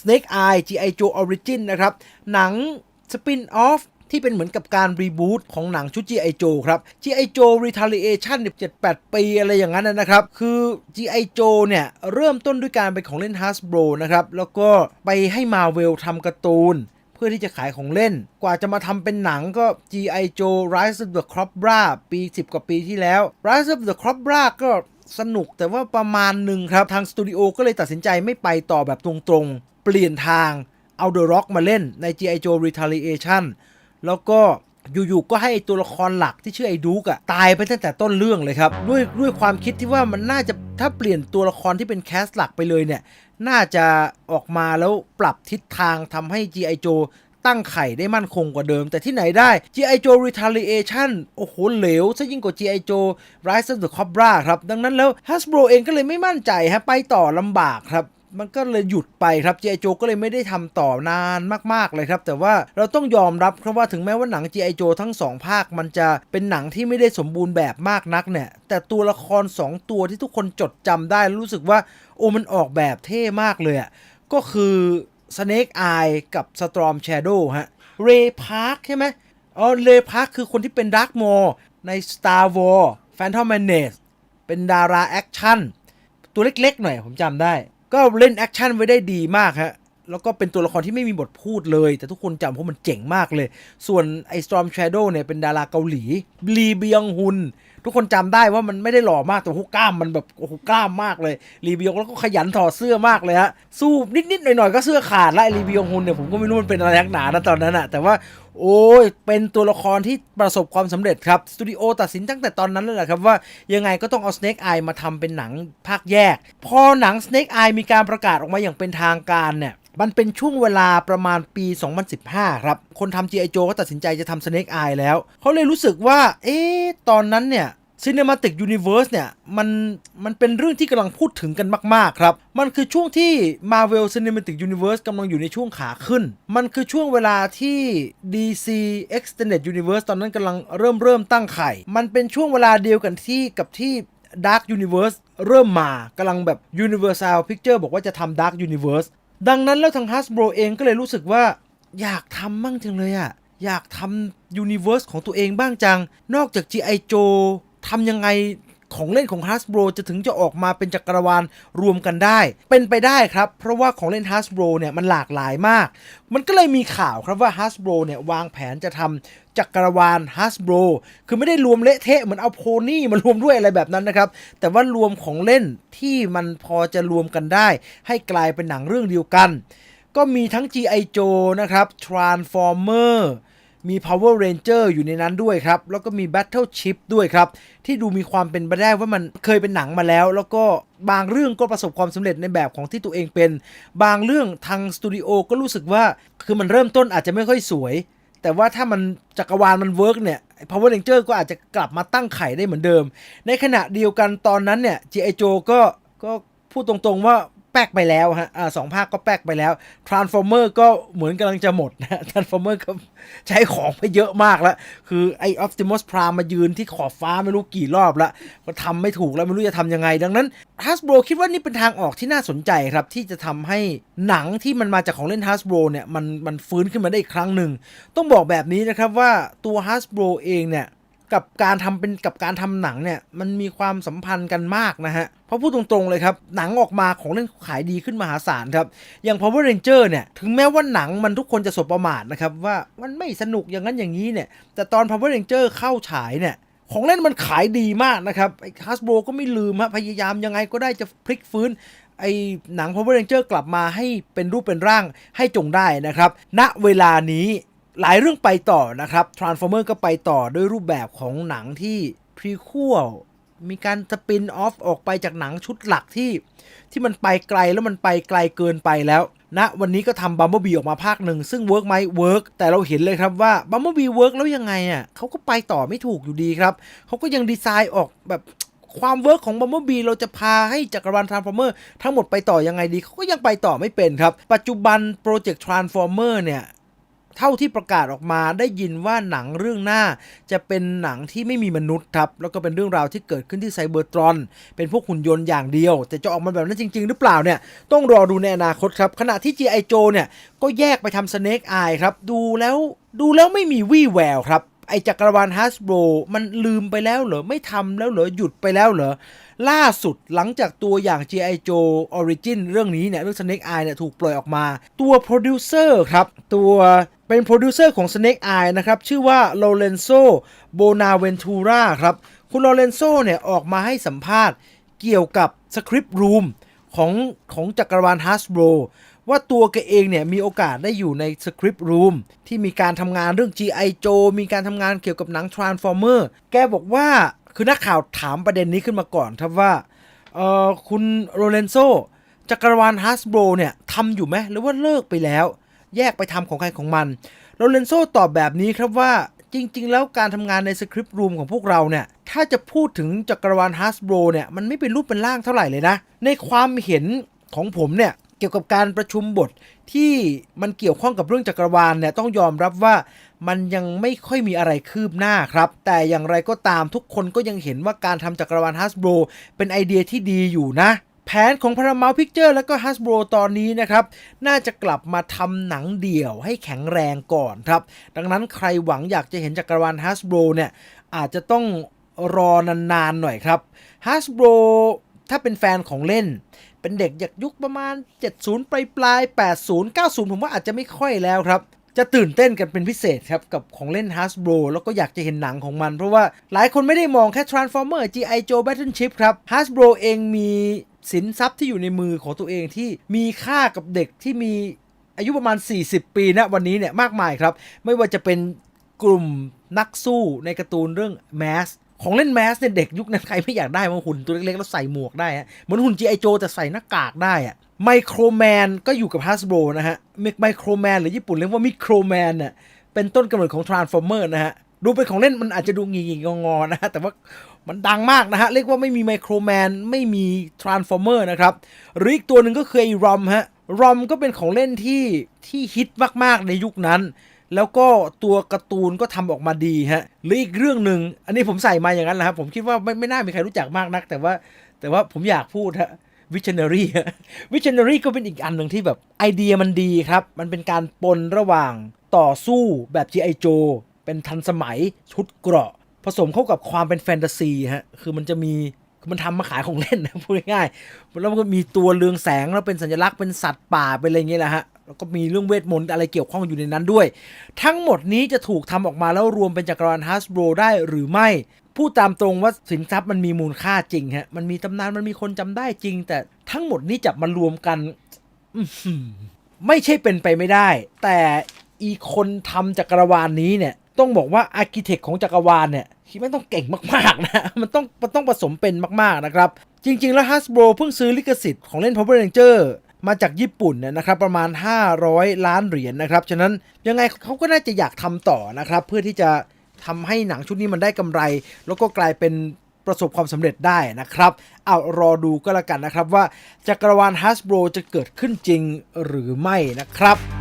Snake Eye G.I. Joe Origin นะครับ หนังสปินออฟที่เป็นเหมือนกับการรีบูตของหนังชุด G.I. Joe ครับ G.I. Joe Retaliation เนี่ย7-8 ปีอะไรอย่างนั้นนะครับ คือ G.I. Joe เนี่ย เริ่มต้นด้วยการเป็นของเล่น Hasbro นะครับ แล้วก็ไปให้ Marvel ทำการ์ตูน เพื่อที่จะขายของเล่น กว่าจะมาทำเป็นหนังก็ G.I. Joe Rise of the Cobra ปี 10 กว่าปีที่แล้ว Rise of the Cobra ก็สนุกแต่ว่าประมาณหนึ่งครับ ทางสตูดิโอก็เลยตัดสินใจไม่ไปต่อแบบตรง ลี่ยนทางเอา The Rock มาเล่นใน G.I. Joe Retaliation แล้วก็อยู่ๆก็ให้ตัวละครหลักที่ชื่อไอ้ดูกอะตายไปตั้งแต่ต้นเรื่องเลยครับ ด้วยด้วยความคิดที่ว่ามันน่าจะถ้าเปลี่ยนตัวละครที่เป็นแคสหลักไปเลยเนี่ย น่าจะออกมาแล้วปรับทิศทางทำให้ G.I. Joe ตั้งไข่ได้มั่นคงกว่าเดิม แต่ที่ไหนได้ G.I. Joe Retaliation โอ้โหเหลวซะยิ่งกว่า G.I. Joe Rise of the Cobra ครับ ดังนั้นแล้ว Hasbro เองก็เลยไม่มั่นใจฮะไปต่อลำบากครับ มันก็เลยหยุดไปครับ G.I. Joe ก็เลยไม่ได้ทำต่อนานมากๆเลยครับ แต่ว่าเราต้องยอมรับครับว่าถึงแม้ว่าหนัง G.I. Joe ทั้ง 2 ภาค มันจะเป็นหนังที่ไม่ได้สมบูรณ์แบบมากนักเนี่ย แต่ตัวละคร 2 ตัวที่ทุกคนจดจำได้รู้สึกว่า โอ้มันออกแบบเท่มากเลยอะก็คือ Snake Eye กับ Storm Shadow ฮะ Ray Park ใช่ไหมอ๋อ Ray Park คือคนที่เป็น Dark Maul ใน Star Wars Phantom Menace เป็นดาราแอคชั่นตัวเล็กๆหน่อยผมจำได้ ก็เล่นแอคชั่นไว้ได้ดีมากฮะ แล้วก็เป็นตัวละครที่ไม่มีบทพูดเลย แต่ทุกคนจำเพราะมันเจ๋งมากเลย ส่วนไอ้ Storm Shadow เนี่ยเป็นดาราเกาหลีลีเบียงฮุน ทุกคนจำได้ว่ามันไม่ได้หล่อมาก แต่โอ้โหกล้ามมันแบบโอ้โหกล้ามมากเลยรีบิยงแล้วก็ขยันถอดเสื้อมากเลยฮะ สู้นิดๆหน่อยๆก็เสื้อขาดแล้วรีบิยงฮุนเนี่ยผมก็ไม่รู้มันเป็นอะไรนักหนานะตอนนั้นอะแต่ว่า โอ้ยเป็นตัวละครที่ประสบความสำเร็จครับสตูดิโอตัดสินตั้งแต่ตอนนั้นเลยแหละครับว่ายังไงก็ต้องเอา Snake Eye มาทำเป็นหนังภาคแยก พอหนัง Snake Eye มีการประกาศออกมาอย่างเป็นทางการเนี่ยมันเป็นช่วงเวลาประมาณปี 2015 ครับ คนทำ G.I. Joe ก็ตัดสินใจจะทำ Snake Eye แล้ว เขาเลยรู้สึกว่า เอ๊ะ ตอนนั้นเนี่ย Cinematic Universe เนี่ย มันมันเป็นเรื่องที่กำลังพูดถึงกันมาก ๆ ครับ มันคือช่วงที่ Marvel Cinematic Universe กำลังอยู่ในช่วงขาขึ้น มันคือช่วงเวลาที่ DC Extended Universe ตอนนั้นกำลังเริ่มเริ่มตั้งไข่ มันเป็นช่วงเวลาเดียวกันที่กับที่ Dark Universe เริ่มมากำลังแบบ Universal Picture บอกว่าจะทำ Dark Universe ดังนั้นแล้วทาง Hasbro เองก็เลยรู้สึกว่า อยากทำมั่งจังเลยอะอยากทำ Universe ของตัวเองบ้างจัง นอกจาก G.I. Joe ทำยังไงของเล่นของ Hasbro จะถึงจะออกมาเป็นจักรวาลรวมกันได้ เป็นไปได้ครับ เพราะว่าของเล่น Hasbro เนี่ยมันหลากหลายมาก มันก็เลยมีข่าวครับว่า Hasbro เนี่ยวางแผนจะทำจักรวาล Hasbro คือไม่ได้รวมเละเทะเหมือนเอาโพนี่มารวมด้วยอะไรแบบนั้นนะครับ แต่ว่ารวมของเล่นที่มันพอจะรวมกันได้ ให้กลายเป็นหนังเรื่องเดียวกัน ก็มีทั้ง G.I. Joe นะครับ Transformer มี Power Ranger อยู่ในนั้นด้วยครับ แล้วก็มี Battleship ด้วยครับ ที่ดูมีความเป็นไปได้ว่ามันเคยเป็นหนังมาแล้ว แล้วก็บางเรื่องก็ประสบความสำเร็จในแบบของที่ตัวเองเป็น บางเรื่องทางสตูดิโอก็รู้สึกว่าคือมันเริ่มต้นอาจจะไม่ค่อยสวย แต่ว่าถ้ามันจักรวาลมันเวิร์กเนี่ย Power Ranger ก็อาจจะกลับมาตั้งไข่ได้เหมือนเดิม ในขณะเดียวกันตอนนั้นเนี่ย G.I. Joe ก็ก็พูดตรงๆว่า แป๊กไปแล้วฮะอ่าสองภาคก็แป๊กไปแล้ว Transformer ก็เหมือนกำลังจะหมดนะ Transformer ก็ใช้ของไปเยอะมากแล้ว คือไอ้ Optimus Prime มายืนที่ขอบฟ้าไม่รู้กี่รอบล้วก็ทำไม่ถูกแล้วไม่รู้จะทำยังไง ดังนั้น Hasbro คิดว่านี่เป็นทางออกที่น่าสนใจครับ ที่จะทำให้หนังที่มันมาจากของเล่น Hasbro เนี่ยมันมันฟื้นขึ้นมาได้อีกครั้งหนึ่ง ต้องบอกแบบนี้นะครับว่าตัว Hasbro เองเนี่ย กับการทำเป็นกับการทำหนังเนี่ยมันมีความสัมพันธ์กันมากนะฮะ เพราะพูดตรงๆเลยครับ หนังออกมาของเล่นขายดีขึ้นมหาศาลครับ อย่าง Power Ranger เนี่ย ถึงแม้ว่าหนังมันทุกคนจะสบประมาทนะครับว่ามันไม่สนุกอย่างนั้นอย่างนี้เนี่ย แต่ตอน Power Ranger เข้าฉายเนี่ยของเล่นมันขายดีมากนะครับไอ้ฮัสโบก็ไม่ลืมฮะพยายามยังไงก็ได้จะพลิกฟื้นไอ้หนัง Power Ranger กลับมาให้เป็นรูปเป็นร่างให้จงได้นะครับ ณ เวลานี้ หลายเรื่องไปต่อนะครับ Transformer ก็ไปต่อด้วยรูปแบบของหนังที่ Prequel มีการสปินออฟออกไปจากหนังชุดหลักที่ ที่มันไปไกลแล้วมันไปไกลเกินไปแล้วนะวันนี้ก็ทำบัมเบิลบีออกมาภาคหนึ่ง ซึ่งเวิร์กไหมเวิร์กแต่เราเห็นเลยครับว่าบัมเบิลบีเวิร์กแล้วยังไงอะเขาก็ไปต่อไม่ถูกอยู่ดีครับ เขาก็ยังดีไซน์ออกแบบความเวิร์กของบัมเบิลบีเราจะพาให้จักรวาลทรานส์ฟอร์เมอร์ทั้งหมดไปต่อยังไงดีเขาก็ยังไปต่อไม่เป็นครับ ปัจจุบันโปรเจกต์ทรานส์ฟอร์เมอร์เนี่ย เท่าที่ประกาศออกมาได้ยินว่าหนังเรื่องหน้า จะเป็นหนังที่ไม่มีมนุษย์ครับแล้วก็เป็นเรื่องราวที่เกิดขึ้นที่ไซเบอร์ตรอน เป็นพวกหุ่นยนต์อย่างเดียว แต่จะออกมาแบบนั้นจริง ๆ หรือเปล่าเนี่ยต้องรอดูในอนาคตครับขณะที่ G.I. Joe เนี่ยก็แยกไปทำ Snake Eye ครับดูแล้วดูแล้วไม่มีวี่แววครับ ไอจักรวาลฮัสโบรมันลืมไปแล้วเหรอ ไม่ทำแล้วเหรอ หยุดไปแล้วเหรอ ล่าสุดหลังจากตัวอย่าง G.I. Joe Origin เรื่องนี้เนี่ยเรื่อง Snake Eye เนี่ยถูกปล่อยออกมา ตัวโปรดิวเซอร์ครับ ตัวเป็นโปรดิวเซอร์ของ Snake Eye นะครับ ชื่อว่า Lorenzo Bonaventura ครับ คุณโลเรนโซเนี่ยออกมาให้สัมภาษณ์เกี่ยวกับสคริปต์รูมของของจักรวาลฮัสโบร ว่าตัวแกเองเนี่ยมีโอกาสได้อยู่ในสคริปต์รูมที่มีการทำงานเรื่อง G.I. Joe มีการทำงานเกี่ยวกับหนัง Transformer แกบอกว่าคือนักข่าวถามประเด็นนี้ขึ้นมาก่อนครับว่าเออคุณโรเลนโซจักรวาลฮัสโบรเนี่ยทำอยู่ไหมหรือว่าเลิกไปแล้ว แยกไปทำของใครของมันโรเลนโซตอบแบบนี้ครับว่าจริง ๆ แล้วการทำงานในสคริปต์รูมของพวกเราเนี่ย ถ้าจะพูดถึงจักรวาลฮัสโบรเนี่ย มันไม่เป็นรูปเป็นร่างเท่าไหร่เลยนะ ในความเห็นของผมเนี่ย เกี่ยวกับการประชุมบทที่มันเกี่ยวข้องกับเรื่องจักรวาลเนี่ยต้องยอมรับว่ามันยังไม่ค่อยมีอะไรคืบหน้าครับ แต่อย่างไรก็ตามทุกคนก็ยังเห็นว่าการทำจักรวาลฮัสโบรเป็นไอเดียที่ดีอยู่นะแผนของ Paramount Picture แล้วก็ Hasbro ตอนนี้นะครับ น่าจะกลับมาทำหนังเดี่ยวให้แข็งแรงก่อนครับ ดังนั้นใครหวังอยากจะเห็นจักรวาล Hasbro เนี่ยอาจจะต้องรอนานๆหน่อยครับ Hasbro ถ้าเป็นแฟนของเล่น เป็นเด็กจากยุคประมาณ 70 ปลายปลาย80 90 ผมว่าอาจจะไม่ค่อยแล้วครับ จะตื่นเต้นกันเป็นพิเศษครับ กับของเล่น Hasbro แล้วก็อยากจะเห็นหนังของมัน เพราะว่าหลายคนไม่ได้มองแค่ Transformer G.I. Joe Battleship ครับ Hasbro เองมีสินทรัพย์ที่อยู่ในมือของตัวเองที่มีค่ากับเด็กที่มีอายุประมาณ 40 ปีนะวันนี้เนี่ยมากมายครับ ไม่ว่าจะเป็นกลุ่มนักสู้ในการ์ตูนเรื่อง Mask ของเล่นแมสเนี่ยเด็กยุคนั้นใครไม่อยากได้มาหุ่นตัวเล็กๆแล้วใส่หมวกได้ฮะเหมือนหุ่น G.I. Joe แต่ใส่หน้ากากได้อะไมโครแมนก็อยู่กับ Hasbro นะฮะไมโครแมนหรือญี่ปุ่นเรียกว่ามิโครแมนเนี่ยเป็นต้นกำเนิดของ Transformer นะฮะดูเป็นของเล่นมันอาจจะดูงีงงอๆนะฮะแต่ว่ามันดังมากนะฮะ เรียกว่าไม่มีไมโครแมนไม่มี Transformer นะครับ หรืออีกตัวหนึ่งก็คือไอ้รอมฮะรอมก็เป็นของเล่นที่ที่ฮิตมากๆในยุคนั้น แล้วก็ตัวการ์ตูนก็ทำออกมาดีฮะหรืออีกเรื่องหนึ่งอันนี้ผมใส่มาอย่างนั้นแหละครับ ผมคิดว่าไม่ไม่น่ามีใครรู้จักมากนัก แต่ว่าแต่ว่าผมอยากพูดฮะวิชเนอรี่วิชเนอรี่ก็เป็นอีกอันหนึ่งที่แบบไอเดียมันดีครับ มันเป็นการปนระหว่างต่อสู้แบบ G.I. Joe เป็นทันสมัยชุดเกราะ ผสมเข้ากับความเป็นแฟนตาซีฮะคือมันจะมีคือมันทำมาขายของเล่นนะพูดง่ายๆแล้วมันก็มีตัวเรืองแสงแล้วเป็นสัญลักษณ์เป็นสัตว์ป่าเป็นอะไรอย่างเงี้ยแหละฮะ แล้วก็มีเรื่องเวทมนต์อะไรเกี่ยวข้องอยู่ในนั้นด้วย ทั้งหมดนี้จะถูกทำออกมาแล้วรวมเป็นจักรวาลฮัสโบรได้หรือไม่ พูดตามตรงว่าสินทรัพย์มันมีมูลค่าจริงฮะ มันมีตำนานมันมีคนจำได้จริง แต่ทั้งหมดนี้จับมารวมกันไม่ใช่เป็นไปไม่ได้ แต่อีคนทำจักรวาลนี้เนี่ย ต้องบอกว่าอาร์กิเทคของจักรวาลเนี่ยที่ไม่ต้องเก่งมากๆนะ มันต้องมันต้องผสมเป็นมากๆนะครับ จริง ๆ แล้ว Hasbro เพิ่งซื้อลิขสิทธิ์ของเล่น Power Ranger มาจากญี่ปุ่นเนี่ยนะครับประมาณ 500 ล้านเหรียญนะครับฉะนั้นยังไงเขาก็น่าจะอยากทำต่อนะครับเพื่อที่จะทำให้หนังชุดนี้มันได้กำไร แล้วก็กลายเป็นประสบความสำเร็จได้นะครับเอารอดูก็แล้วกันนะครับว่าจักรวาล Hasbro จะเกิดขึ้นจริงหรือไม่นะครับ